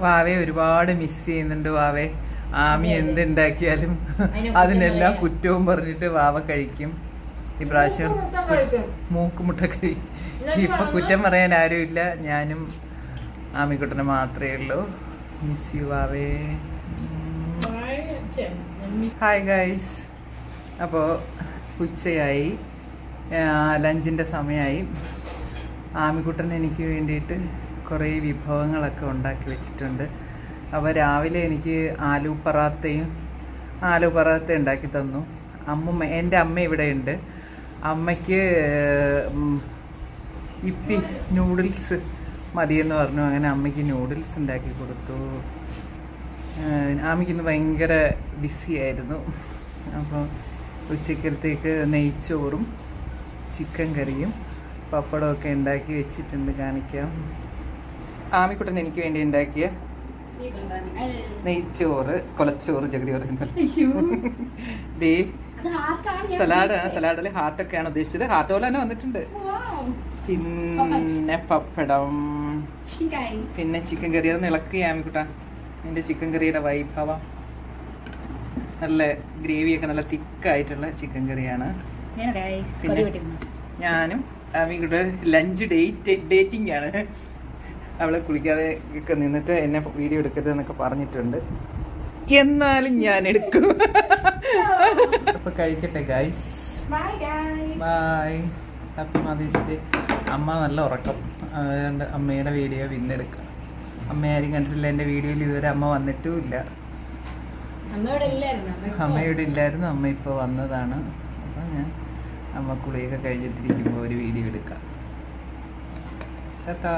വാവെ ഒരുപാട് മിസ് ചെയ്യുന്നുണ്ട് വാവേ. ആമി എന്തുണ്ടാക്കിയാലും അതിനെല്ലാം കുറ്റവും പറഞ്ഞിട്ട് വാവ കഴിക്കും. ഇപ്രാവശ്യം മൂക്ക് മുട്ട കഴിക്കും. മൂക്കുമുട്ട കഴി ഇപ്പൊ കുറ്റം പറയാൻ ആരും ഇല്ല ഞാനും ആമിക്കുട്ടനെ മാത്രമേ ഉള്ളൂ. മിസ് യു വാവേ. ഹായ് ഗൈസ് അപ്പോൾ ഉച്ചയായി. ലഞ്ചിന്റെ സമയമായി ആമിക്കുട്ടൻ എനിക്ക് വേണ്ടിയിട്ട് കുറേ വിഭവങ്ങളൊക്കെ ഉണ്ടാക്കി വെച്ചിട്ടുണ്ട്. അപ്പോൾ രാവിലെ എനിക്ക് ആലു പറാത്തയും ആലു പറാത്ത ഉണ്ടാക്കി തന്നു. അമ്മുമ്മ എന്റെ അമ്മ ഇവിടെയുണ്ട് അമ്മയ്ക്ക് ഇപ്പി നൂഡിൽസ് മതിയെന്ന് പറഞ്ഞു. അങ്ങനെ അമ്മയ്ക്ക് നൂഡിൽസ് ഉണ്ടാക്കി കൊടുത്തു. അമ്മയ്ക്കിന്ന് ഭയങ്കര ബിസി ആയിരുന്നു. അപ്പോൾ ഉച്ചക്കലത്തേക്ക് നെയ്ച്ചോറും ചിക്കൻ കറിയും പപ്പടമൊക്കെ ഉണ്ടാക്കി വെച്ചിട്ടുണ്ട്. കാണിക്കാം. ആമിക്കുട്ടൻ എനിക്ക് വേണ്ടി ഉണ്ടാക്കിയ നെയ്ച്ചോറ് കൊലച്ചോറ് ജഗതി സലാഡ് ദേ സലാഡ് സലാഡിൽ ഹാർട്ടൊക്കെയാണ് ഉദ്ദേശിച്ചത്. ഹാർട്ട് പോലെ തന്നെ വന്നിട്ടുണ്ട്. പിന്നെ പപ്പടം. പിന്നെ ചിക്കൻ കറി അത് ഇളക്കുക ആമിക്കുട്ട. എന്റെ ചിക്കൻ കറിയുടെ വൈഭവം നല്ല ഗ്രേവിയൊക്കെ നല്ല തിക്കായിട്ടുള്ള ചിക്കൻ കറിയാണ് ഞാനും ആമിക്കുട്ട ലഞ്ച് ഡേറ്റ് ഡേറ്റിംഗ് ആണ്. അവളെ കുളിക്കാതെ ഒക്കെ നിന്നിട്ട് എന്നെ വീഡിയോ എടുക്കരുത് എന്നൊക്കെ പറഞ്ഞിട്ടുണ്ട്. എന്നാലും ഞാൻ എടുക്കും. അപ്പൊ കഴിക്കട്ടെ ഗൈസ് ബായ് അപ്പം ഡേ അമ്മ നല്ല ഉറക്കം. അതുകൊണ്ട് അമ്മയുടെ വീഡിയോ പിന്നെ എടുക്കാം അമ്മ ആരും കണ്ടിട്ടില്ല എന്റെ വീഡിയോയിൽ ഇതുവരെ അമ്മ വന്നിട്ടും ഇല്ല. അമ്മയോടെ ഇല്ലായിരുന്നു. അമ്മ ഇപ്പോൾ വന്നതാണ്. അപ്പോൾ ഞാൻ അമ്മ കുളിയൊക്കെ കഴിഞ്ഞിട്ടിരിക്കുമ്പോൾ ഒരു വീഡിയോ എടുക്കാം. ടാറ്റാ